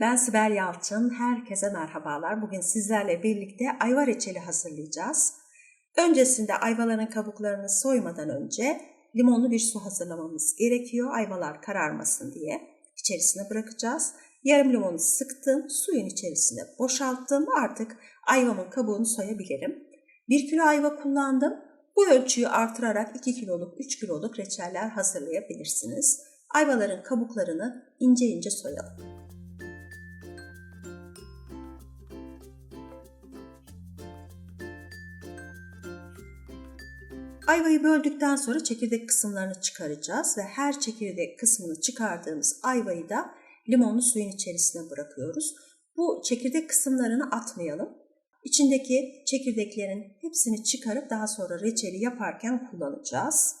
Ben Sibel Yalçın, herkese merhabalar. Bugün sizlerle birlikte ayva reçeli hazırlayacağız. Öncesinde ayvaların kabuklarını soymadan önce limonlu bir su hazırlamamız gerekiyor. Ayvalar kararmasın diye içerisine bırakacağız. Yarım limonu sıktım, suyun içerisine boşalttım. Artık ayvamın kabuğunu soyabilirim. 1 kilo ayva kullandım. Bu ölçüyü artırarak 2 kiloluk, 3 kiloluk reçeller hazırlayabilirsiniz. Ayvaların kabuklarını ince ince soyalım. Ayvayı böldükten sonra çekirdek kısımlarını çıkaracağız ve her çekirdek kısmını çıkardığımız ayvayı da limonlu suyun içerisine bırakıyoruz. Bu çekirdek kısımlarını atmayalım. İçindeki çekirdeklerin hepsini çıkarıp daha sonra reçeli yaparken kullanacağız.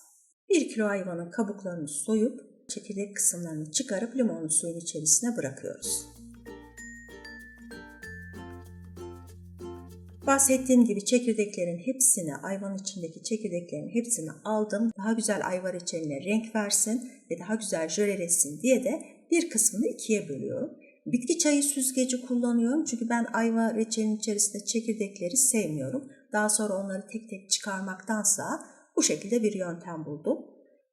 1 kilo ayvanın kabuklarını soyup çekirdek kısımlarını çıkarıp limonlu suyun içerisine bırakıyoruz. Bahsettiğim gibi çekirdeklerin hepsini, ayvanın içindeki çekirdeklerin hepsini aldım. Daha güzel ayva reçeline renk versin ve daha güzel jölelesin diye de bir kısmını ikiye bölüyorum. Bitki çayı süzgeci kullanıyorum çünkü ben ayva reçelinin içerisinde çekirdekleri sevmiyorum. Daha sonra onları tek tek çıkarmaktansa bu şekilde bir yöntem buldum.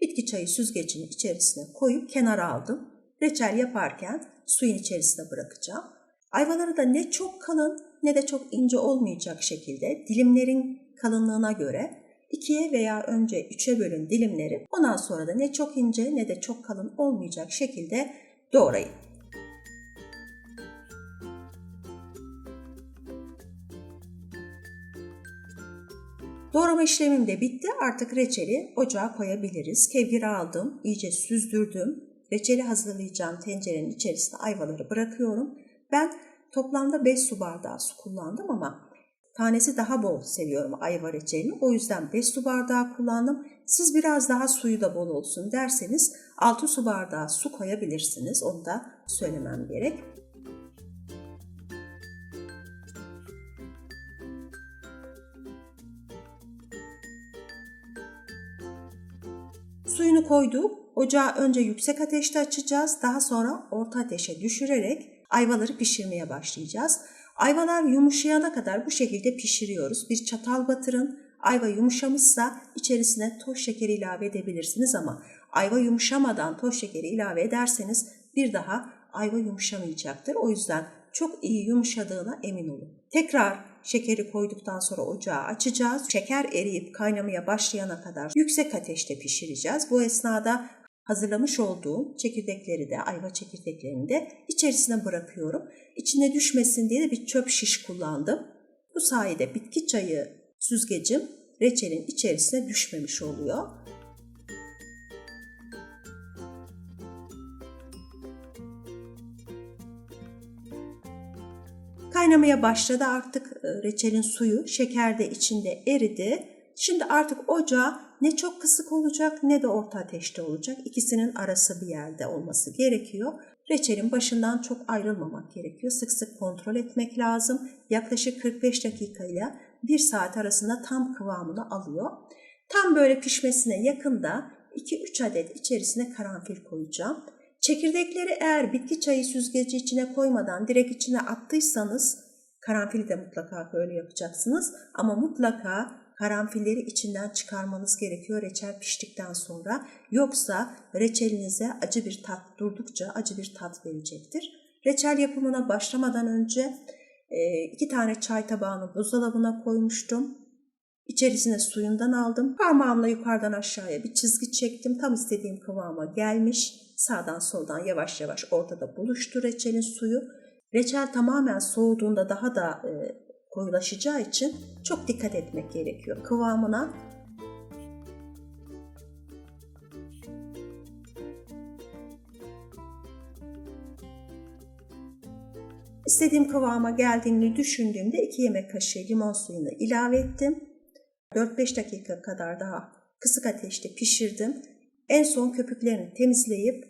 Bitki çayı süzgecinin içerisine koyup kenara aldım. Reçel yaparken suyun içerisine bırakacağım. Ayvaları da ne çok kalın ne de çok ince olmayacak şekilde dilimlerin kalınlığına göre ikiye veya önce üçe bölün dilimleri. Ondan sonra da ne çok ince ne de çok kalın olmayacak şekilde doğrayın. Doğrama işlemim de bitti. Artık reçeli ocağa koyabiliriz. Kevgiri aldım, iyice süzdürdüm. Reçeli hazırlayacağım tencerenin içerisine ayvaları bırakıyorum. Ben toplamda 5 su bardağı su kullandım ama tanesi daha bol seviyorum ayva reçelini. O yüzden 5 su bardağı kullandım. Siz biraz daha suyu da bol olsun derseniz 6 su bardağı su koyabilirsiniz. Onu da söylemem gerek. Suyunu koyduk. Ocağı önce yüksek ateşte açacağız. Daha sonra orta ateşe düşürerek ayvaları pişirmeye başlayacağız. Ayvalar yumuşayana kadar bu şekilde pişiriyoruz. Bir çatal batırın. Ayva yumuşamışsa içerisine toz şekeri ilave edebilirsiniz ama ayva yumuşamadan toz şekeri ilave ederseniz bir daha ayva yumuşamayacaktır. O yüzden çok iyi yumuşadığına emin olun. Tekrar şekeri koyduktan sonra ocağı açacağız. Şeker eriyip kaynamaya başlayana kadar yüksek ateşte pişireceğiz. Bu esnada hazırlamış olduğum çekirdekleri de ayva çekirdeklerini de içerisine bırakıyorum. İçine düşmesin diye de bir çöp şiş kullandım. Bu sayede bitki çayı süzgecim reçelin içerisine düşmemiş oluyor. Kaynamaya başladı artık reçelin suyu, şeker de içinde eridi. Şimdi artık ocağı ne çok kısık olacak ne de orta ateşte olacak. İkisinin arası bir yerde olması gerekiyor. Reçelin başından çok ayrılmamak gerekiyor. Sık sık kontrol etmek lazım. Yaklaşık 45 dakika ile 1 saat arasında tam kıvamını alıyor. Tam böyle pişmesine yakında 2-3 adet içerisine karanfil koyacağım. Çekirdekleri eğer bitki çayı süzgeci içine koymadan direkt içine attıysanız karanfili de mutlaka böyle yapacaksınız. Ama mutlaka karanfilleri içinden çıkarmanız gerekiyor reçel piştikten sonra. Yoksa reçelinize acı bir tat durdukça acı bir tat verecektir. Reçel yapımına başlamadan önce iki tane çay tabağını buzdolabına koymuştum. İçerisine suyundan aldım. Parmağımla yukarıdan aşağıya bir çizgi çektim. Tam istediğim kıvama gelmiş. Sağdan soldan yavaş yavaş ortada buluştu reçelin suyu. Reçel tamamen soğuduğunda daha da koyulaşacağı için çok dikkat etmek gerekiyor kıvamına. İstediğim kıvama geldiğini düşündüğümde 2 yemek kaşığı limon suyunu ilave ettim. 4-5 dakika kadar daha kısık ateşte pişirdim. En son köpüklerini temizleyip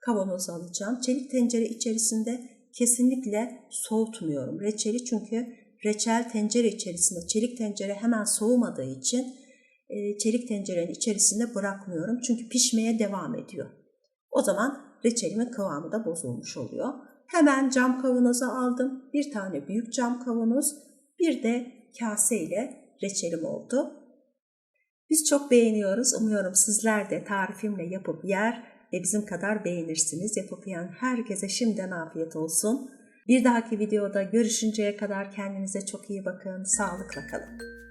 kavanoza alacağım. Çelik tencere içerisinde kesinlikle soğutmuyorum reçeli çünkü reçel tencere içerisinde, çelik tencere hemen soğumadığı için e, çelik tencerenin içerisinde bırakmıyorum. Çünkü pişmeye devam ediyor. O zaman reçelimin kıvamı da bozulmuş oluyor. Hemen cam kavanoza aldım. Bir tane büyük cam kavanoz, bir de kase ile reçelim oldu. Biz çok beğeniyoruz. Umuyorum sizler de tarifimle yapıp yer ve bizim kadar beğenirsiniz. Yapıp yiyen herkese şimdiden afiyet olsun. Bir dahaki videoda görüşünceye kadar kendinize çok iyi bakın. Sağlıkla kalın.